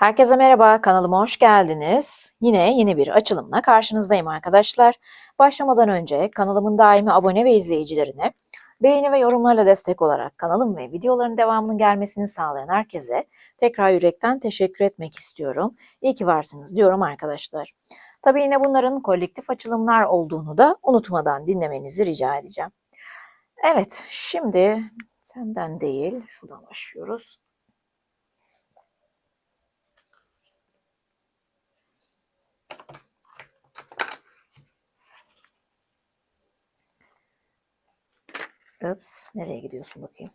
Herkese merhaba, kanalıma hoş geldiniz. Yine yeni bir açılımla karşınızdayım arkadaşlar. Başlamadan önce kanalımın daimi abone ve izleyicilerine beğeni ve yorumlarla destek olarak kanalım ve videoların devamının gelmesini sağlayan herkese tekrar yürekten teşekkür etmek istiyorum. İyi ki varsınız diyorum arkadaşlar. Tabii yine bunların kolektif açılımlar olduğunu da unutmadan dinlemenizi rica edeceğim. Evet, şimdi senden değil, şuradan başlıyoruz. Ups, nereye gidiyorsun bakayım?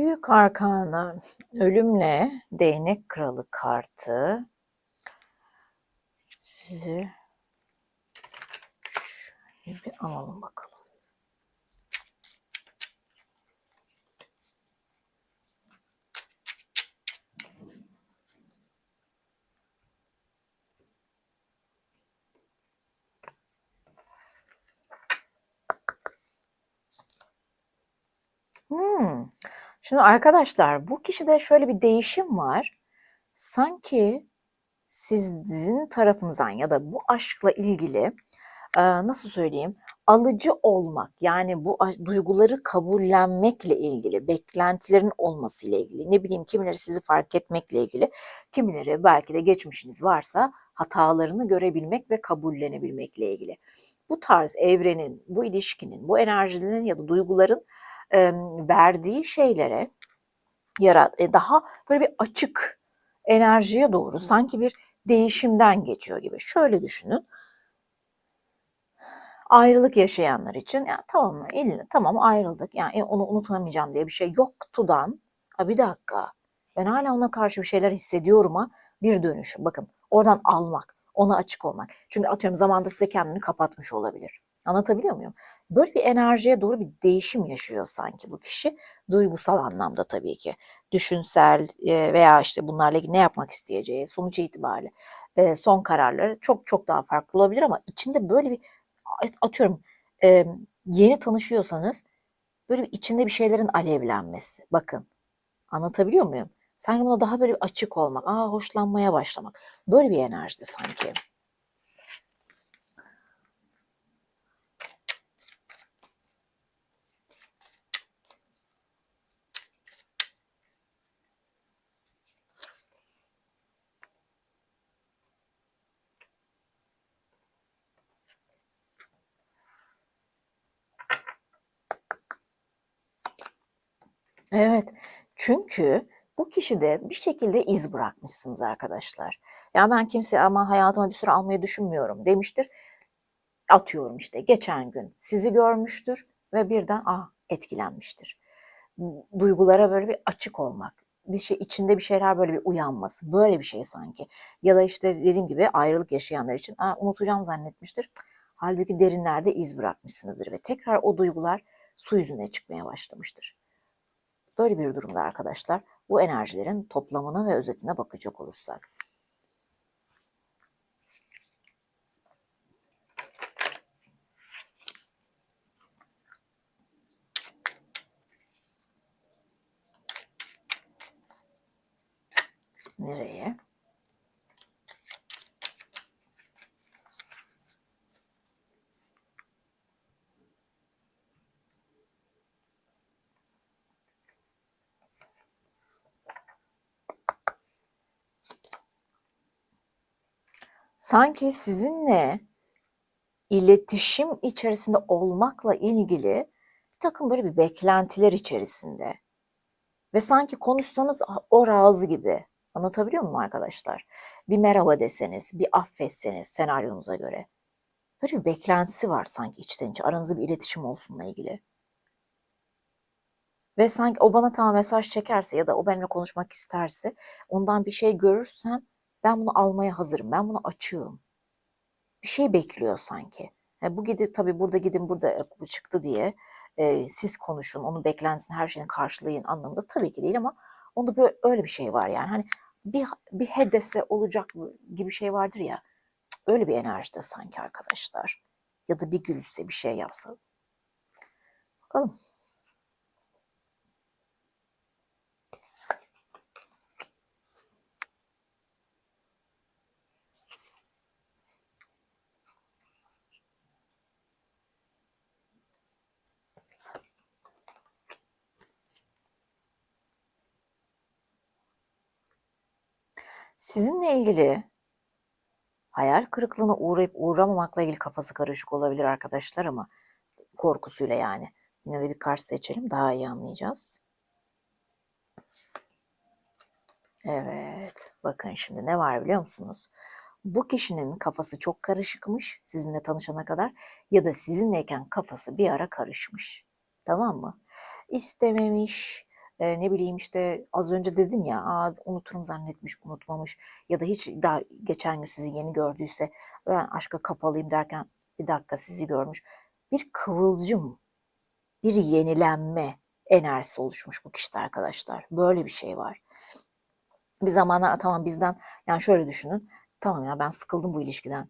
Büyük Arkana ölümle değnek kralı kartı sizi şöyle bir alalım bakalım. Hmm. Şimdi arkadaşlar bu kişide şöyle bir değişim var. Sanki sizin tarafınızdan ya da bu aşkla ilgili nasıl söyleyeyim alıcı olmak yani bu duyguları kabullenmekle ilgili beklentilerin olmasıyla ilgili ne bileyim kimileri sizi fark etmekle ilgili kimileri belki de geçmişiniz varsa hatalarını görebilmek ve kabullenebilmekle ilgili. Bu tarz evrenin, bu ilişkinin, bu enerjilerin ya da duyguların e, verdiği şeylere yarat e, daha böyle bir açık enerjiye doğru sanki bir değişimden geçiyor gibi. Şöyle düşünün. Ayrılık yaşayanlar için ya tamam mı? İlle, tamam ayrıldık. Yani e, onu unutamayacağım diye bir şey yoktudan. Ha bir dakika. Ben hala ona karşı bir şeyler hissediyorum ha. Bir dönüşüm. Bakın oradan almak, ona açık olmak. Çünkü atıyorum zamanda size kendini kapatmış olabilir. Anlatabiliyor muyum? Böyle bir enerjiye doğru bir değişim yaşıyor sanki bu kişi. Duygusal anlamda tabii ki. Düşünsel veya işte bunlarla ilgili ne yapmak isteyeceği, sonuç itibariyle son kararları çok çok daha farklı olabilir ama içinde böyle bir atıyorum yeni tanışıyorsanız böyle bir içinde bir şeylerin alevlenmesi. Bakın anlatabiliyor muyum? Sanki buna daha böyle açık olmak, aa hoşlanmaya başlamak. Böyle bir enerjide sanki. Evet. Çünkü bu kişide bir şekilde iz bırakmışsınız arkadaşlar. Ya ben kimse ama hayatıma bir süre almayı düşünmüyorum demiştir. Atıyorum işte geçen gün sizi görmüştür ve birden ah etkilenmiştir. Duygulara böyle bir açık olmak, bir şey içinde bir şeyler böyle bir uyanması, böyle bir şey sanki. Ya da işte dediğim gibi ayrılık yaşayanlar için Aa, unutacağım zannetmiştir. Halbuki derinlerde iz bırakmışsınızdır ve tekrar o duygular su yüzüne çıkmaya başlamıştır. Böyle bir durumda arkadaşlar bu enerjilerin toplamına ve özetine bakacak olursak. Nereye? Sanki sizinle iletişim içerisinde olmakla ilgili bir takım böyle bir beklentiler içerisinde ve sanki konuşsanız o razı gibi. Anlatabiliyor muyum arkadaşlar? Bir merhaba deseniz, bir affetseniz senaryonuza göre. Böyle bir beklentisi var sanki içten içe. Aranızda bir iletişim olsunla ilgili. Ve sanki o bana tamam mesaj çekerse ya da o benimle konuşmak isterse ondan bir şey görürsem ben bunu almaya hazırım. Ben bunu açığım. Bir şey bekliyor sanki. Yani bu gidip tabii burada gidin burada e, bu çıktı diye e, siz konuşun, onun beklentisini her şeyini karşılayın anlamında tabii ki değil ama onda böyle öyle bir şey var yani. Hani bir bir hedese olacak gibi şey vardır ya. Öyle bir enerjide sanki arkadaşlar. Ya da bir gülse bir şey yapsa. Bakalım. Sizinle ilgili hayal kırıklığına uğrayıp uğramamakla ilgili kafası karışık olabilir arkadaşlar ama korkusuyla yani. Yine de bir kart seçelim daha iyi anlayacağız. Evet, bakın şimdi ne var biliyor musunuz? Bu kişinin kafası çok karışıkmış sizinle tanışana kadar ya da sizinleyken kafası bir ara karışmış. Tamam mı? İstememiş, e, ne bileyim işte az önce dedim ya Aa, unuturum zannetmiş unutmamış ya da hiç daha geçen gün sizi yeni gördüyse ben aşka kapalıyım derken bir dakika sizi görmüş. Bir kıvılcım, bir yenilenme enerjisi oluşmuş bu kişide arkadaşlar. Böyle bir şey var. Bir zamanlar tamam bizden yani şöyle düşünün. Tamam ya ben sıkıldım bu ilişkiden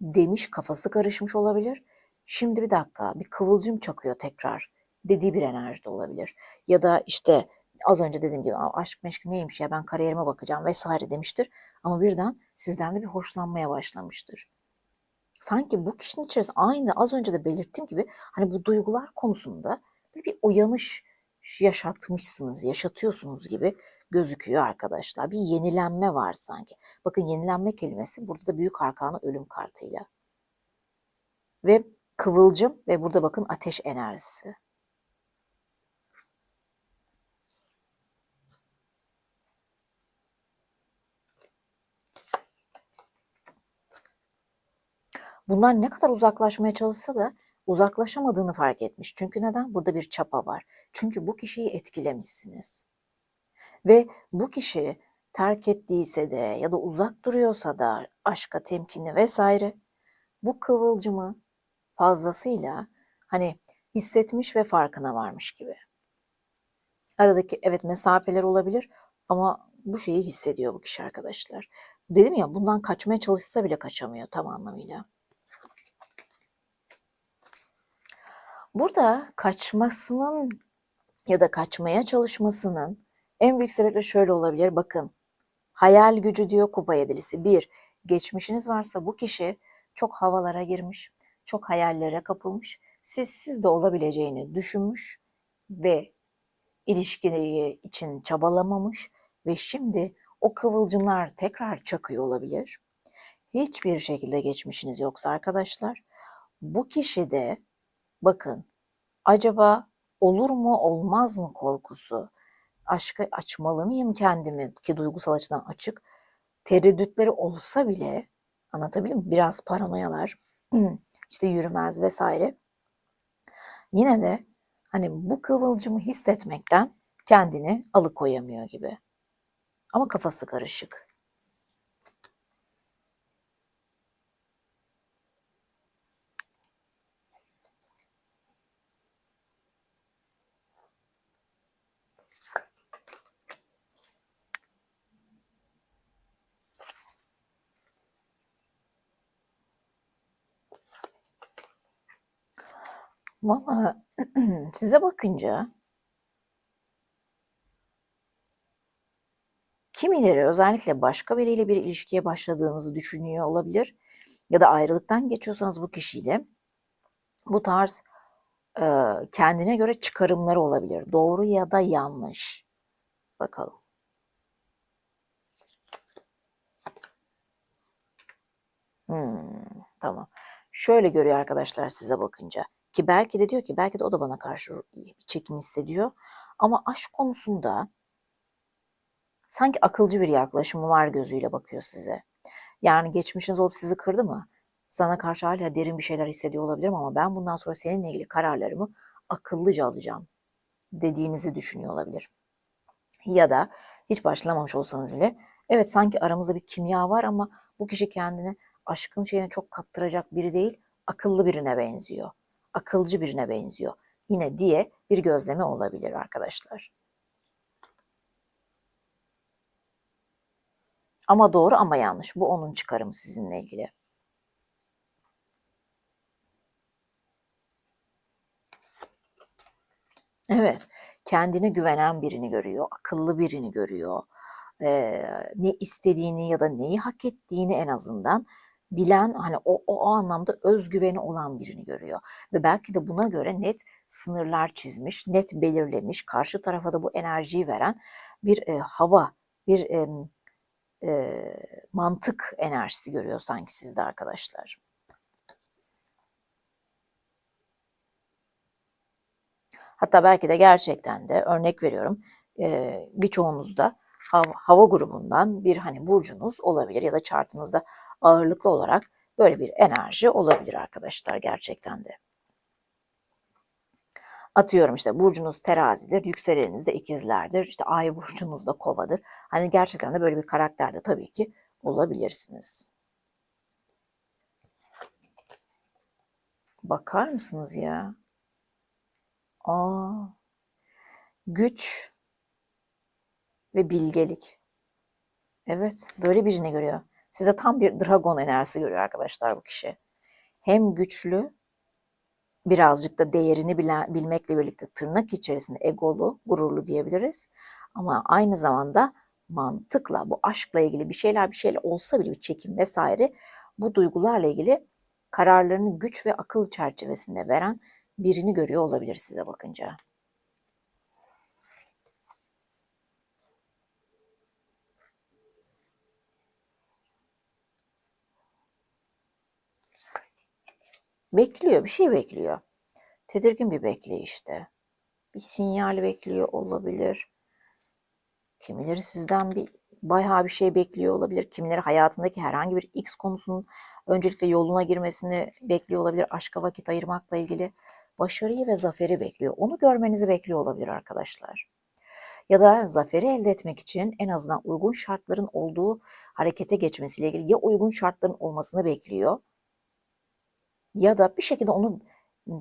demiş kafası karışmış olabilir. Şimdi bir dakika bir kıvılcım çakıyor tekrar dediği bir enerji de olabilir. Ya da işte az önce dediğim gibi aşk meşk neymiş ya ben kariyerime bakacağım vesaire demiştir. Ama birden sizden de bir hoşlanmaya başlamıştır. Sanki bu kişinin içerisinde aynı az önce de belirttiğim gibi hani bu duygular konusunda bir, bir uyanış yaşatmışsınız, yaşatıyorsunuz gibi gözüküyor arkadaşlar. Bir yenilenme var sanki. Bakın yenilenme kelimesi burada da büyük arkanı ölüm kartıyla. Ve kıvılcım ve burada bakın ateş enerjisi. Bunlar ne kadar uzaklaşmaya çalışsa da uzaklaşamadığını fark etmiş. Çünkü neden? Burada bir çapa var. Çünkü bu kişiyi etkilemişsiniz. Ve bu kişi terk ettiyse de ya da uzak duruyorsa da aşka temkinli vesaire bu kıvılcımı fazlasıyla hani hissetmiş ve farkına varmış gibi. Aradaki evet mesafeler olabilir ama bu şeyi hissediyor bu kişi arkadaşlar. Dedim ya bundan kaçmaya çalışsa bile kaçamıyor tam anlamıyla. Burada kaçmasının ya da kaçmaya çalışmasının en büyük sebebi şöyle olabilir. Bakın hayal gücü diyor kupa yedilisi. Bir, geçmişiniz varsa bu kişi çok havalara girmiş, çok hayallere kapılmış. Siz siz de olabileceğini düşünmüş ve ilişkileri için çabalamamış ve şimdi o kıvılcımlar tekrar çakıyor olabilir. Hiçbir şekilde geçmişiniz yoksa arkadaşlar bu kişi de bakın acaba olur mu olmaz mı korkusu, aşka açmalı mıyım kendimi ki duygusal açıdan açık tereddütleri olsa bile anlatabilir miyim? Biraz paranoyalar işte yürümez vesaire. Yine de hani bu kıvılcımı hissetmekten kendini alıkoyamıyor gibi. Ama kafası karışık. Valla size bakınca kimileri özellikle başka biriyle bir ilişkiye başladığınızı düşünüyor olabilir ya da ayrılıktan geçiyorsanız bu kişiyle bu tarz e, kendine göre çıkarımları olabilir. Doğru ya da yanlış. Bakalım. Hmm, tamam. Şöyle görüyor arkadaşlar size bakınca. Ki belki de diyor ki belki de o da bana karşı bir çekim hissediyor. Ama aşk konusunda sanki akılcı bir yaklaşımı var gözüyle bakıyor size. Yani geçmişiniz olup sizi kırdı mı? Sana karşı hala derin bir şeyler hissediyor olabilirim ama ben bundan sonra seninle ilgili kararlarımı akıllıca alacağım. dediğinizi düşünüyor olabilir. Ya da hiç başlamamış olsanız bile evet sanki aramızda bir kimya var ama bu kişi kendini aşkın şeyine çok kaptıracak biri değil, akıllı birine benziyor. Akılcı birine benziyor. Yine diye bir gözleme olabilir arkadaşlar. Ama doğru ama yanlış. Bu onun çıkarımı sizinle ilgili. Evet, kendine güvenen birini görüyor, akıllı birini görüyor. Ee, ne istediğini ya da neyi hak ettiğini en azından bilen, hani o, o, o anlamda özgüveni olan birini görüyor. Ve belki de buna göre net sınırlar çizmiş, net belirlemiş, karşı tarafa da bu enerjiyi veren bir e, hava, bir e, e, mantık enerjisi görüyor sanki sizde arkadaşlar. Hatta belki de gerçekten de örnek veriyorum e, birçoğunuzda hava, hava grubundan bir hani burcunuz olabilir ya da chartınızda ağırlıklı olarak böyle bir enerji olabilir arkadaşlar gerçekten de. Atıyorum işte burcunuz terazidir, yükseleniniz de ikizlerdir, işte ay burcunuz da kovadır. Hani gerçekten de böyle bir karakterde tabii ki olabilirsiniz. Bakar mısınız ya? Aa, güç ve bilgelik. Evet, böyle birini görüyor. Size tam bir dragon enerjisi görüyor arkadaşlar bu kişi. Hem güçlü, birazcık da değerini bilen, bilmekle birlikte tırnak içerisinde egolu, gururlu diyebiliriz. Ama aynı zamanda mantıkla, bu aşkla ilgili bir şeyler bir şeyler olsa bile bir çekim vesaire bu duygularla ilgili kararlarını güç ve akıl çerçevesinde veren birini görüyor olabilir size bakınca. Bekliyor, bir şey bekliyor. Tedirgin bir bekleyişte. Bir sinyal bekliyor olabilir. Kimileri sizden bir bayağı bir şey bekliyor olabilir. Kimileri hayatındaki herhangi bir X konusunun öncelikle yoluna girmesini bekliyor olabilir. Aşka vakit ayırmakla ilgili başarıyı ve zaferi bekliyor. Onu görmenizi bekliyor olabilir arkadaşlar. Ya da zaferi elde etmek için en azından uygun şartların olduğu harekete geçmesiyle ilgili ya uygun şartların olmasını bekliyor ya da bir şekilde onu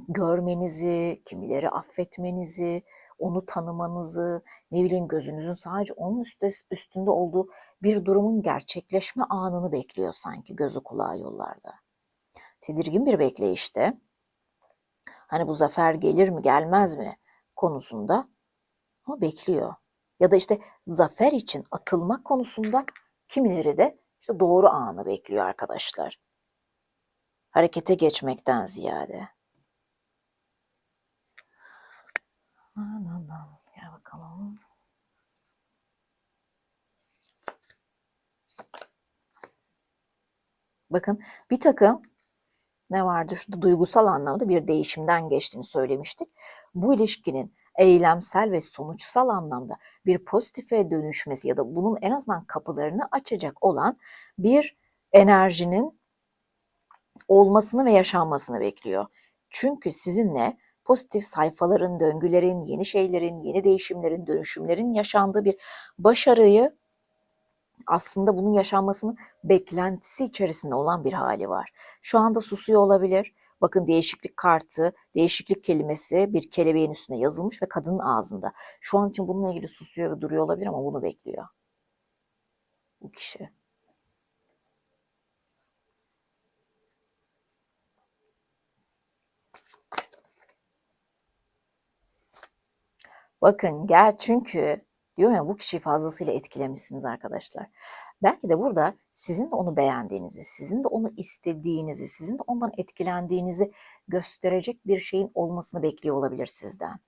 görmenizi, kimileri affetmenizi, onu tanımanızı, ne bileyim gözünüzün sadece onun üstünde olduğu bir durumun gerçekleşme anını bekliyor sanki gözü kulağı yollarda. Tedirgin bir bekleyişte hani bu zafer gelir mi gelmez mi konusunda ama bekliyor. Ya da işte zafer için atılmak konusunda kimileri de işte doğru anı bekliyor arkadaşlar. Harekete geçmekten ziyade. Gel bakalım. Bakın bir takım ne vardı? Şurada duygusal anlamda bir değişimden geçtiğini söylemiştik. Bu ilişkinin eylemsel ve sonuçsal anlamda bir pozitife dönüşmesi ya da bunun en azından kapılarını açacak olan bir enerjinin olmasını ve yaşanmasını bekliyor. Çünkü sizinle pozitif sayfaların, döngülerin, yeni şeylerin, yeni değişimlerin, dönüşümlerin yaşandığı bir başarıyı aslında bunun yaşanmasının beklentisi içerisinde olan bir hali var. Şu anda susuyor olabilir. Bakın değişiklik kartı, değişiklik kelimesi bir kelebeğin üstüne yazılmış ve kadının ağzında. Şu an için bununla ilgili susuyor ve duruyor olabilir ama bunu bekliyor. Bu kişi. Bakın gel çünkü diyorum ya bu kişiyi fazlasıyla etkilemişsiniz arkadaşlar. Belki de burada sizin de onu beğendiğinizi, sizin de onu istediğinizi, sizin de ondan etkilendiğinizi gösterecek bir şeyin olmasını bekliyor olabilir sizden.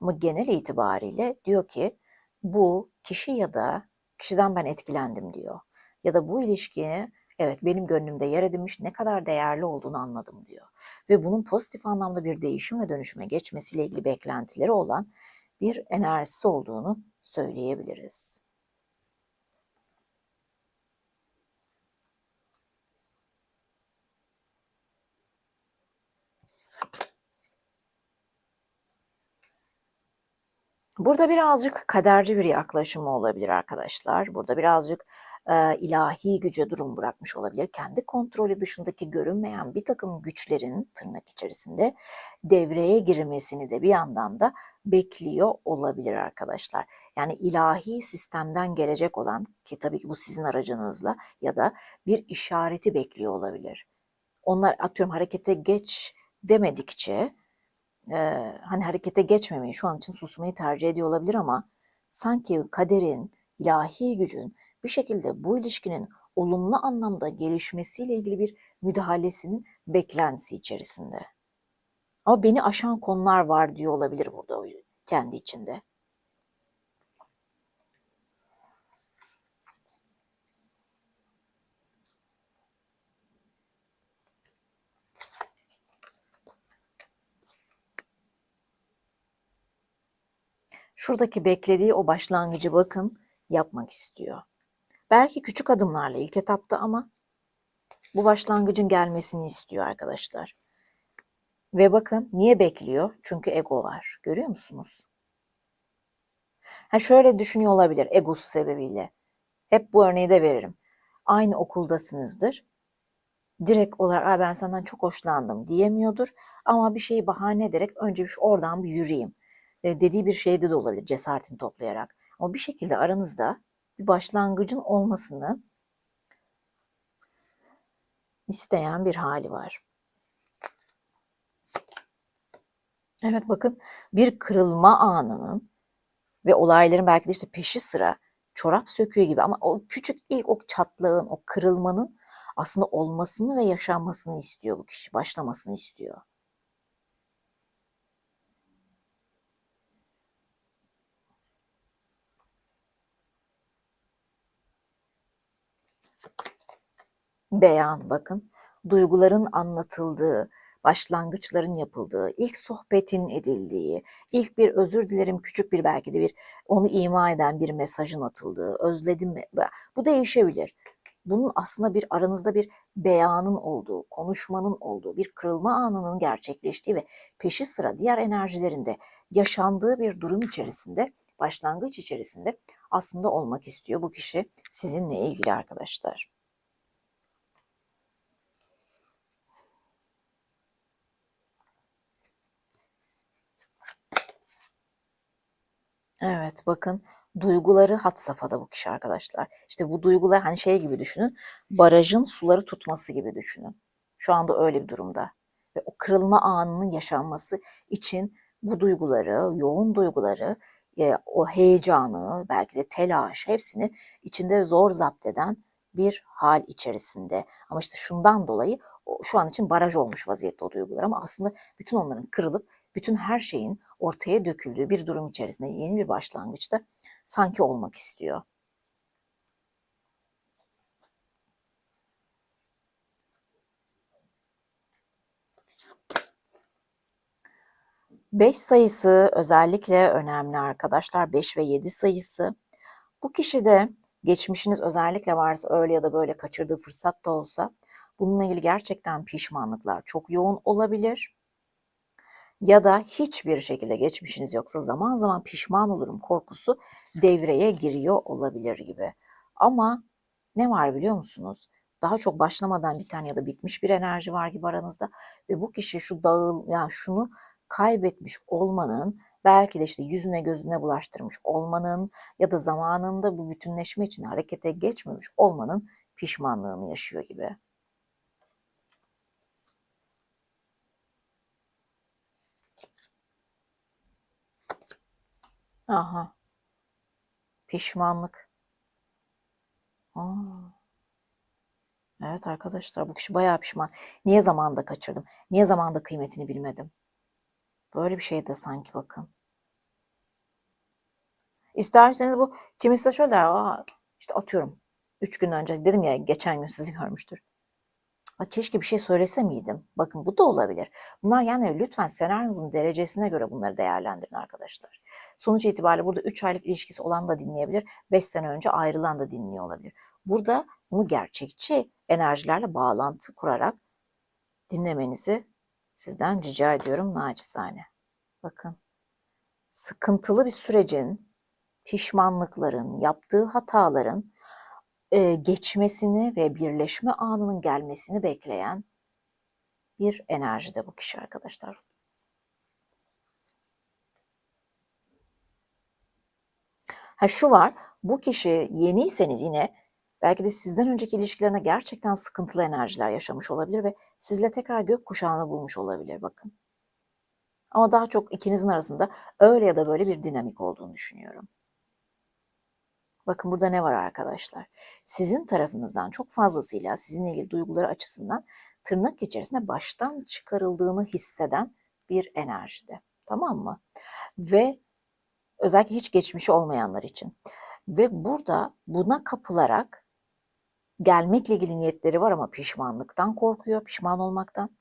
Ama genel itibariyle diyor ki bu kişi ya da kişiden ben etkilendim diyor. Ya da bu ilişkiye evet benim gönlümde yer edinmiş ne kadar değerli olduğunu anladım diyor. Ve bunun pozitif anlamda bir değişim ve dönüşüme geçmesiyle ilgili beklentileri olan bir enerjisi olduğunu söyleyebiliriz. Burada birazcık kaderci bir yaklaşımı olabilir arkadaşlar. Burada birazcık e, ilahi güce durum bırakmış olabilir. Kendi kontrolü dışındaki görünmeyen bir takım güçlerin tırnak içerisinde devreye girmesini de bir yandan da bekliyor olabilir arkadaşlar. Yani ilahi sistemden gelecek olan ki tabii ki bu sizin aracınızla ya da bir işareti bekliyor olabilir. Onlar atıyorum harekete geç demedikçe e, hani harekete geçmemeyi şu an için susmayı tercih ediyor olabilir ama sanki kaderin, ilahi gücün bir şekilde bu ilişkinin olumlu anlamda gelişmesiyle ilgili bir müdahalesinin beklentisi içerisinde. Ama beni aşan konular var diyor olabilir burada kendi içinde. Şuradaki beklediği o başlangıcı bakın yapmak istiyor. Belki küçük adımlarla ilk etapta ama bu başlangıcın gelmesini istiyor arkadaşlar. Ve bakın niye bekliyor? Çünkü ego var. Görüyor musunuz? Ha şöyle düşünüyor olabilir egosu sebebiyle. Hep bu örneği de veririm. Aynı okuldasınızdır. Direkt olarak ben senden çok hoşlandım diyemiyordur. Ama bir şeyi bahane ederek önce bir oradan bir yürüyeyim. E, dediği bir şeyde de olabilir cesaretini toplayarak. Ama bir şekilde aranızda bir başlangıcın olmasını isteyen bir hali var. Evet bakın bir kırılma anının ve olayların belki de işte peşi sıra çorap söküğü gibi ama o küçük ilk o çatlağın, o kırılmanın aslında olmasını ve yaşanmasını istiyor bu kişi, başlamasını istiyor. Beyan bakın. Duyguların anlatıldığı, başlangıçların yapıldığı, ilk sohbetin edildiği, ilk bir özür dilerim küçük bir belki de bir onu ima eden bir mesajın atıldığı, özledim mi? Bu değişebilir. Bunun aslında bir aranızda bir beyanın olduğu, konuşmanın olduğu, bir kırılma anının gerçekleştiği ve peşi sıra diğer enerjilerinde yaşandığı bir durum içerisinde, başlangıç içerisinde aslında olmak istiyor bu kişi sizinle ilgili arkadaşlar. Evet bakın duyguları had safhada bu kişi arkadaşlar. İşte bu duygular hani şey gibi düşünün. Barajın suları tutması gibi düşünün. Şu anda öyle bir durumda. Ve o kırılma anının yaşanması için bu duyguları, yoğun duyguları, e, o heyecanı, belki de telaş hepsini içinde zor zapt eden bir hal içerisinde. Ama işte şundan dolayı şu an için baraj olmuş vaziyette o duygular ama aslında bütün onların kırılıp bütün her şeyin ortaya döküldüğü bir durum içerisinde yeni bir başlangıçta sanki olmak istiyor. Beş sayısı özellikle önemli arkadaşlar. Beş ve yedi sayısı. Bu kişide geçmişiniz özellikle varsa öyle ya da böyle kaçırdığı fırsat da olsa bununla ilgili gerçekten pişmanlıklar çok yoğun olabilir ya da hiçbir şekilde geçmişiniz yoksa zaman zaman pişman olurum korkusu devreye giriyor olabilir gibi. Ama ne var biliyor musunuz? Daha çok başlamadan bir tane ya da bitmiş bir enerji var gibi aranızda ve bu kişi şu dağıl yani şunu kaybetmiş olmanın belki de işte yüzüne gözüne bulaştırmış olmanın ya da zamanında bu bütünleşme için harekete geçmemiş olmanın pişmanlığını yaşıyor gibi. Aha. Pişmanlık. Aa. Evet arkadaşlar bu kişi bayağı pişman. Niye zamanda kaçırdım? Niye zamanda kıymetini bilmedim? Böyle bir şey de sanki bakın. İsterseniz bu kimisi de şöyle der. Aa, işte atıyorum. Üç gün önce dedim ya geçen gün sizi görmüştür. Keşke bir şey söylese miydim? Bakın bu da olabilir. Bunlar yani lütfen senaryonuzun derecesine göre bunları değerlendirin arkadaşlar. Sonuç itibariyle burada 3 aylık ilişkisi olan da dinleyebilir. 5 sene önce ayrılan da dinliyor olabilir. Burada bunu gerçekçi enerjilerle bağlantı kurarak dinlemenizi sizden rica ediyorum naçizane. Bakın sıkıntılı bir sürecin, pişmanlıkların, yaptığı hataların e, geçmesini ve birleşme anının gelmesini bekleyen bir enerjide bu kişi arkadaşlar. Ha şu var, bu kişi yeniyseniz yine belki de sizden önceki ilişkilerine gerçekten sıkıntılı enerjiler yaşamış olabilir ve sizle tekrar gökkuşağını bulmuş olabilir bakın. Ama daha çok ikinizin arasında öyle ya da böyle bir dinamik olduğunu düşünüyorum. Bakın burada ne var arkadaşlar? Sizin tarafınızdan çok fazlasıyla sizinle ilgili duyguları açısından tırnak içerisinde baştan çıkarıldığını hisseden bir enerjide. Tamam mı? Ve özellikle hiç geçmişi olmayanlar için. Ve burada buna kapılarak gelmekle ilgili niyetleri var ama pişmanlıktan korkuyor, pişman olmaktan.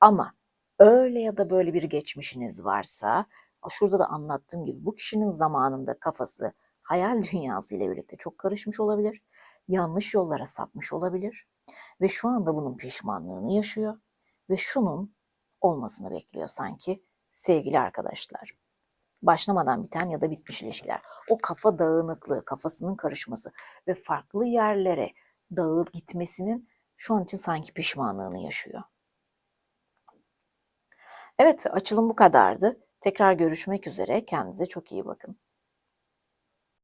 Ama öyle ya da böyle bir geçmişiniz varsa, şurada da anlattığım gibi bu kişinin zamanında kafası hayal dünyası ile birlikte çok karışmış olabilir. Yanlış yollara sapmış olabilir ve şu anda bunun pişmanlığını yaşıyor ve şunun olmasını bekliyor sanki sevgili arkadaşlar. Başlamadan biten ya da bitmiş ilişkiler. O kafa dağınıklığı, kafasının karışması ve farklı yerlere dağıl gitmesinin şu an için sanki pişmanlığını yaşıyor. Evet, açılım bu kadardı. Tekrar görüşmek üzere. Kendinize çok iyi bakın.